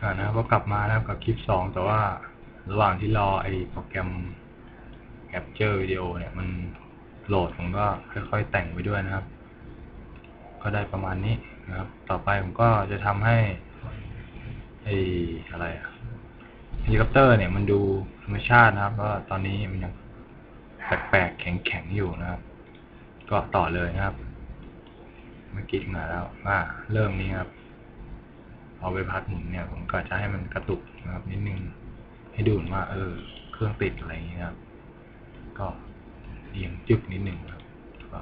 อ่านะครับก็กลับมานะครับกับคลิปสองแต่ว่าระหว่างที่รอไอ้โปรแกรม Capture Video เนี่ย มันโหลดผมก็ค่อยๆแต่งไปด้วยนะครับ ก็ได้ประมาณนี้นะครับ ต่อไปผมก็จะทำให้ไอ้อะไรอะเฮลิคอปเตอร์เนี่ยมันดูธรรมชาตินะครับเพราะว่าตอนนี้มันยังแปลกๆ แข็งๆ อยู่นะครับ ก็ต่อเลยนะครับ เมื่อกี้ถึงไหนแล้วว่าเริ่มนี้ครับ เอาไปพัดหมุนเนี่ย ผมก็จะให้มันกระตุกนะครับ นิดนึงให้ดูว่า เออ เครื่องติดอะไรอย่างเงี้ยครับ ก็เอียงจึกนิดนึงครับก็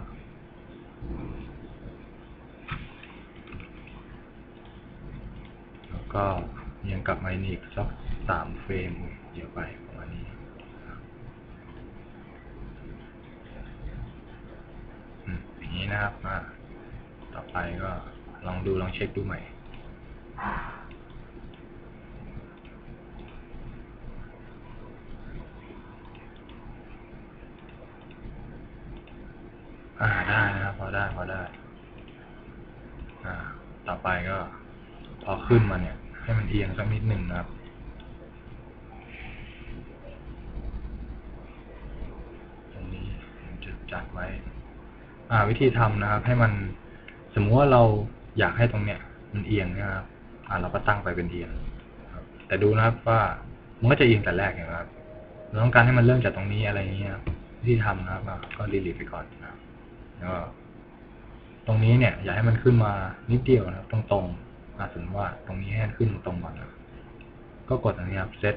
แล้วก็เอียงกลับมาอีกสักสามเฟรมเดี๋ยวไปประมาณนี้อืมอย่างนี้นะครับอ่าต่อไปก็ลองดูลองเช็คดูใหม่ อ่าได้นะครับพอได้พอได้ อ่า ต่อไปก็ พอขึ้นมาเนี่ย ให้มันเอียงสักนิดหนึ่งนะครับตรงนี้จะจัดไว้ อ่า วิธีทำนะครับ ให้มันสมมติว่าเราอยากให้ตรงเนี้ย มันเอียงนะครับ อ่า เราก็ตั้งไปเป็นเอียงครับแต่ดูนะครับว่ามันก็จะเอียงแต่แรกนไหมครับเราต้องการให้มันเริ่มจากตรงนี้อะไรอย่างเงี้ยครับวิธีทำนะครับก็ดีลีทไปก่อนนะครับ ก็ตรงนี้เนี่ย อยากให้มันขึ้นมานิดเดียวนะครับตรงๆอะสมมติว่าตรงนี้ให้มันขึ้นตรงก่อนนะก็กดตรงนี้ครับ set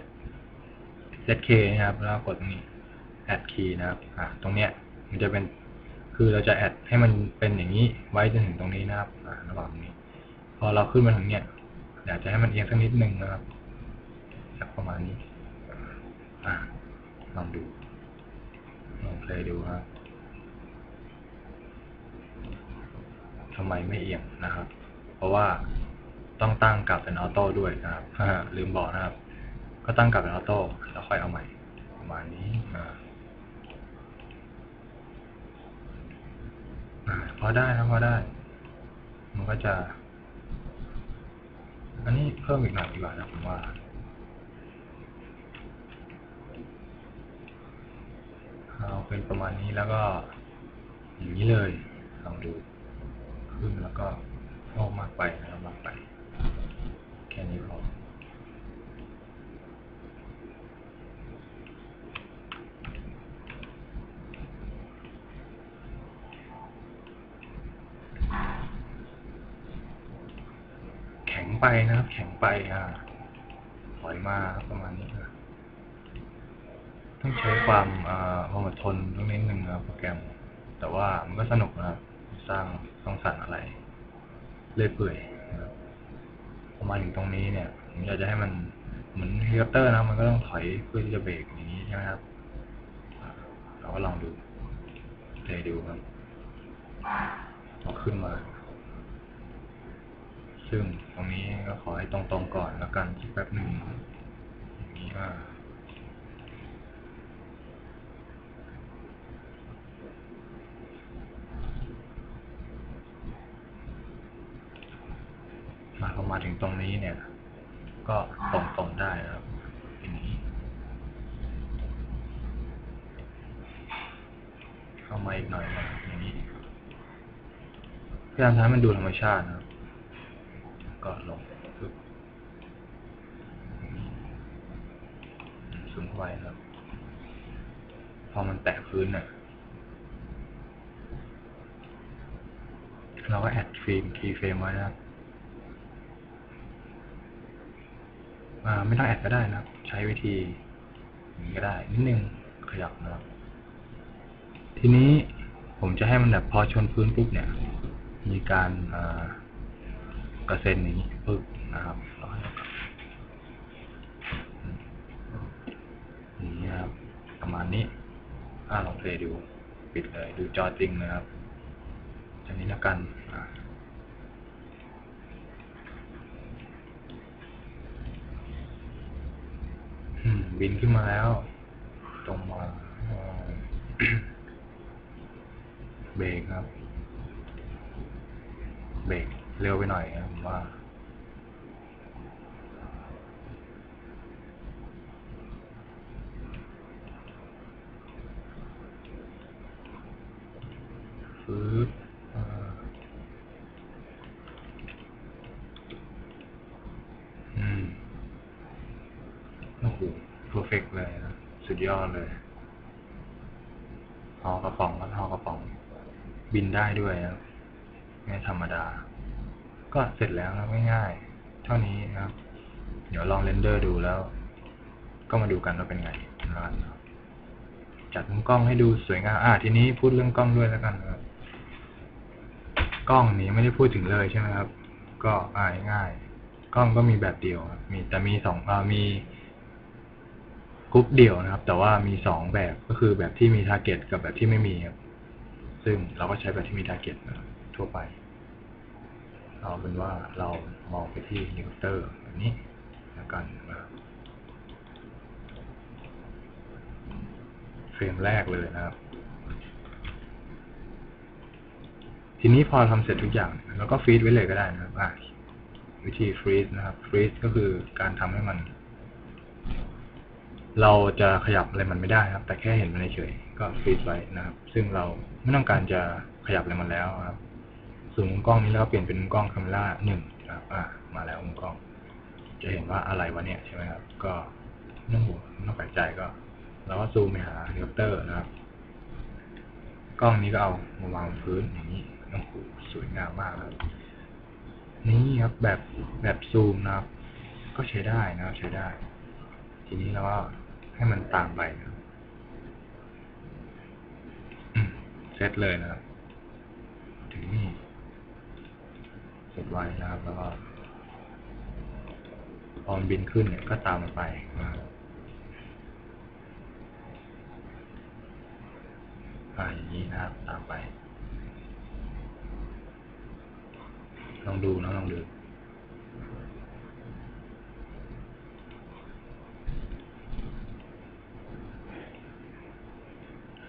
set k นะครับ แล้วกดตรงนี้ add key นะครับอะตรงเนี้ย มันจะเป็นคือเราจะ add ให้มันเป็นอย่างนี้ไว้จนถึงตรงนี้นะครับอะระหว่างนี้ พอเราขึ้นมาถึงเนี้ยอยากจะให้มันเอียงสักนิดหนึ่งนะครับสักประมาณนี้อะลองดูลองเพลย์ดูครับ ทำไมไม่เอียงนะครับ เพราะว่าต้องตั้งกลับเป็นออโต้ด้วยนะครับลืมบอกนะครับ ก็ตั้งกลับเป็นออโต้แล้วค่อยเอาใหม่ประมาณนี้อ่าอ่าพอได้ครับพอได้ มันก็จะ อันนี้เพิ่มอีกหน่อยดีกว่านะผมว่าเอาเป็นประมาณนี้แล้วก็อย่างนี้เลย ลองดู ขึ้นแล้วก็ออกมากไปนะครับมากไป แค่นี้พอแข็งไปนะครับ แข็งไปอ่าถอยมาประมาณนี้นะต้องใช้ความอ่าความอดทนต้องนิดนึงนะโปรแกรม แต่ว่ามันก็สนุกนะครับ สร้างสร้างสรรค์อะไรเรื่อยเปื่อยนะครับพอมาถึงตรงนี้เนี่ยผมอยากจะให้มันเหมือนเฮลิคอปเตอร์นะมันก็ต้องถอยเพื่อที่จะเบรกอย่างนี้ใช่ไหมครับเราก็ลองดูเลยดูครับพอขึ้นมา ซึ่งตรงนี้ก็ขอให้ตรงๆก่อนแล้วกันอีกแป๊บหนึ่งอย่างนี้อ่าพอมาถึง ตรงนี้เนี่ย ก็ตรงตรงๆได้ครับอย่างนี้ เข้ามาอีกหน่อยนะอย่างนี้พยายามทำให้มันดูธรรมชาตินะครับ ก็ลงปึ๊บอย่างนี้สูงเข้าไปครับ พอมันแตะพื้นเนี่ยเราก็แอดฟิล์มคีย์เฟรมไว้นะครับ อ่า ไม่ต้องแอดก็ได้นะครับใช้วิธีนี้ก็ได้ นิดนึงขยับนะครับ ทีนี้ผมจะให้มันแบบพอชนพื้นปุ๊บเนี่ย มีการกระเซ็นนี้ปึ๊บนะครับนี้นะครับประมาณนี้อ่าลองเพลย์ดู ปิดเลย ดูจอจริงนะครับอันนี้แล้วกันอ่า บินขึ้นมาแล้ว ตรงมาเบรกครับ เบรกเร็วไปหน่อยครับว่าปึ๊ เฟกเลยนะสุดยอดเลยหอกระป๋องก็หอกระป๋อง บินได้ด้วยนะไม่ธรรมดา ก็เสร็จแล้วง่ายๆเท่านี้นะครับ เดี๋ยวลองเรนเดอร์ดูแล้ว ก็มาดูกันว่าเป็นไงนะครับจัดมุมกล้องให้ดูสวยงามอ่าทีนี้พูดเรื่องกล้องด้วยแล้วกันนะครับกล้องนี้ไม่ได้พูดถึงเลยใช่ไหมครับ ก็อ่ายง่ายกล้องก็มีแบบเดียว มีแต่มีสองอ่ามี กรุ๊ปเดี่ยวนะครับ แต่ว่ามีสองแบบก็คือแบบที่มีทาร์เก็ตกับแบบที่ไม่มีครับ ซึ่งเราก็ใช้แบบที่มีทาร์เก็ตนะครับทั่วไป เอาเป็นว่าเรามองไปที่นิวเตอร์แบบนี้แล้วกันนะครับเฟรมแรกเลยนะครับ ทีนี้พอทำเสร็จทุกอย่างแล้วก็ฟรีซไว้เลยก็ได้นะครับวิธีฟรีซนะครับฟรีซก็คือการทำให้มัน เราจะขยับอะไรมันไม่ได้ครับ แต่แค่เห็นมันเฉยๆก็ฟรีซไว้นะครับ ซึ่งเราไม่ต้องการจะขยับอะไรมันแล้วครับส่วนมุมกล้องนี้เราก็เปลี่ยนเป็นมุมกล้องคาเมล่าหนึ่งนะครับ อ่า มาแล้วมุมกล้อง จะเห็นว่าอะไรวะเนี่ยใช่ไหมครับ ก็ไม่ต้องห่วงไม่ต้องแปลกใจก็เราก็ซูมไปหาเรปเตอร์นะครับ กล้องนี้ก็เอามาวางพื้นอย่างนี้โอ้โหสวยงามมากครับนี่ครับแบบแบบซูมนะครับ ก็ใช้ได้นะครับใช้ได้ ทีนี้เราก็ ให้มันตามไปนะครับเซตเลยนะครับ ถึงนี่เสร็จไว้นะครับแล้วก็พอมันบินขึ้นเนี่ยก็ตามมันไปนะครับอ่าอย่างนี้นะครับตามไป ลองดูนะลองดู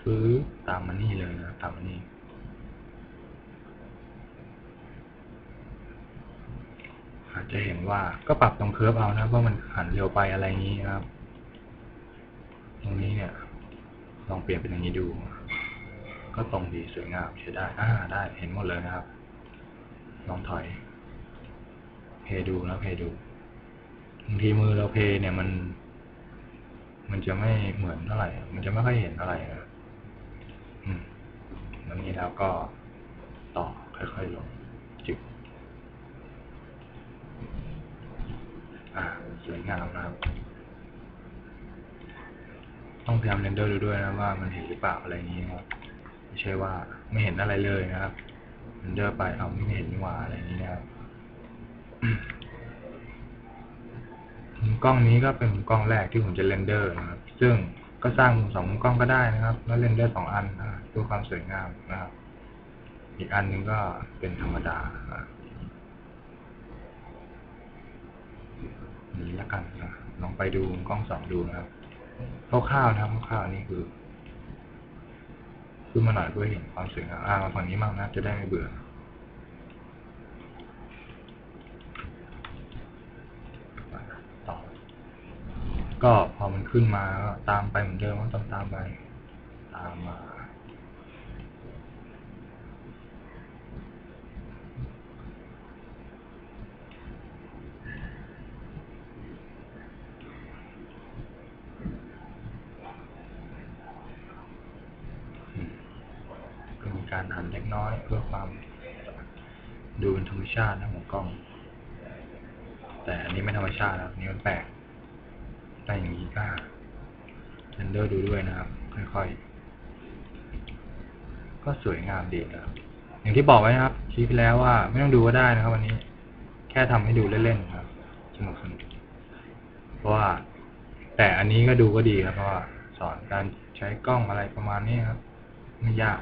ซื้อ ตามมันนี่เลยนะตามมันนี่อาจจะเห็นว่าก็ปรับตรงเคิร์ฟเอานะว่ามันหันเร็วไปอะไรอย่างนี้นะครับ ตรงนี้เนี่ย ลองเปลี่ยนเป็นอย่างนี้ดู ก็ตรงดีสวยงามใช้ได้อ่าได้เห็นหมดเลยนะครับ ลองถอย เพย์ดูนะเพย์ดูบางทีมือเราเพย์เนี่ยมัน มันจะไม่เหมือนเท่าไหร่ มันจะไม่ค่อยเห็นเท่าไหร่นะ แล้วนี้แล้วก็ต่อค่อยๆลงจึกอ่าสวยงามนะครับ ต้องพยายามเรนเดอร์ดูด้วยนะว่ามันเห็นหรือเปล่าอะไรอย่างนี้นะครับไม่ใช่ว่าไม่เห็นอะไรเลยนะครับเรนเดอร์ไปเอาไม่เห็นหว่าอะไรอย่างนี้นะครับกล้องนี้ก็เป็นกล้องแรกที่ผมจะเรนเดอร์นะครับ ซึ่ง ก็สร้างมุมสองมุมกล้องก็ได้นะครับ แล้วเรนเดอร์สองอันนะครับเพื่อความสวยงามนะครับ อีกอันหนึงก็เป็นธรรมดานี้ละกันนะลองไปดูกล้องสองดูนะครับคร่าวๆนะครับคร่าวๆนี่คือขึ้นมาหน่อยเพื่อเห็นความสวยงามอ่ามาฝั่งนี้มั่งนะ จะได้ไม่เบื่อต่อก็ มันขึ้นมาตามไปเหมือนเดิมก็ต้องตามไป ตามมาก็มีการหันเล็กน้อยเพื่อความดูเป็นธรรมชาตินะของกล้อง แต่อันนี้ไม่ธรรมชาตินะครับอันนี้มันแปลก ได้อย่างนี้ก็เรนเดอร์ดูด้วยนะครับ ค่อยๆ ก็สวยงามดีนะครับ อย่างที่บอกไว้นะครับชี้ไปแล้วว่าไม่ต้องดูก็ได้นะครับ วันนี้ แค่ทำให้ดูเล่นๆครับสนุกสนุกเพราะว่า แต่อันนี้ก็ดูก็ดีครับ เพราะว่าสอนการใช้กล้องอะไรประมาณนี้ครับ ไม่ยาก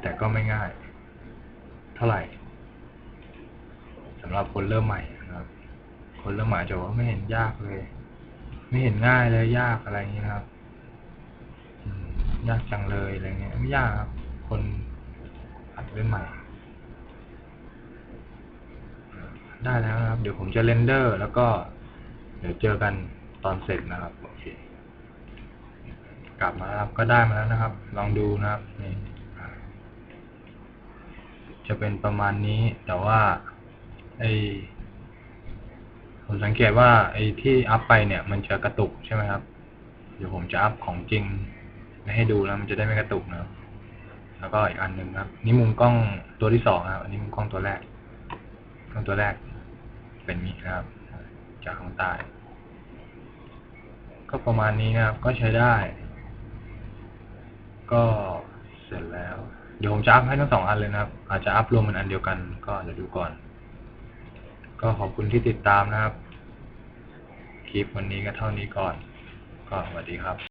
แต่ก็ไม่ง่าย เท่าไหร่สำหรับคนเริ่มใหม่ คนเริ่มหม่จะว่าไม่เห็นยากเลย ไม่เห็นง่ายเลยยากอะไรอย่างนี้นะครับยากจังเลยอะไรเงี้ยไม่ยากครับ คนหัดเล่นใหม่ ได้แล้วนะครับ เดี๋ยวผมจะเรนเดอร์ แล้วก็ เดี๋ยวเจอกันตอนเสร็จนะครับโอเคกลับมาครับก็ได้มาแล้วนะครับ ลองดูนะครับนี่จะเป็นประมาณนี้แต่ว่าไอ ผมสังเกตว่าไอ้ที่อัพไปเนี่ย มันจะกระตุกใช่ไหมครับ เดี๋ยวผมจะอัพของจริงให้ดูแล้วมันจะได้ไม่กระตุกนะแล้วก็อีกอันหนึ่งครับ นี่มุมกล้องตัวที่สองครับ อันนี้มุมกล้องตัวแรกกล้องตัวแรก เป็นนี้นะครับ จากข้างใต้ก็ประมาณนี้นะครับ ก็ใช้ได้ ก็เสร็จแล้ว เดี๋ยวผมจะอัพให้ทั้งสองอันเลยนะครับ อาจจะอัพรวมเป็นอันเดียวกัน ก็เดี๋ยวดูก่อน ก็ขอบคุณที่ติดตามนะครับ คลิปวันนี้ก็เท่านี้ก่อน ก็สวัสดีครับ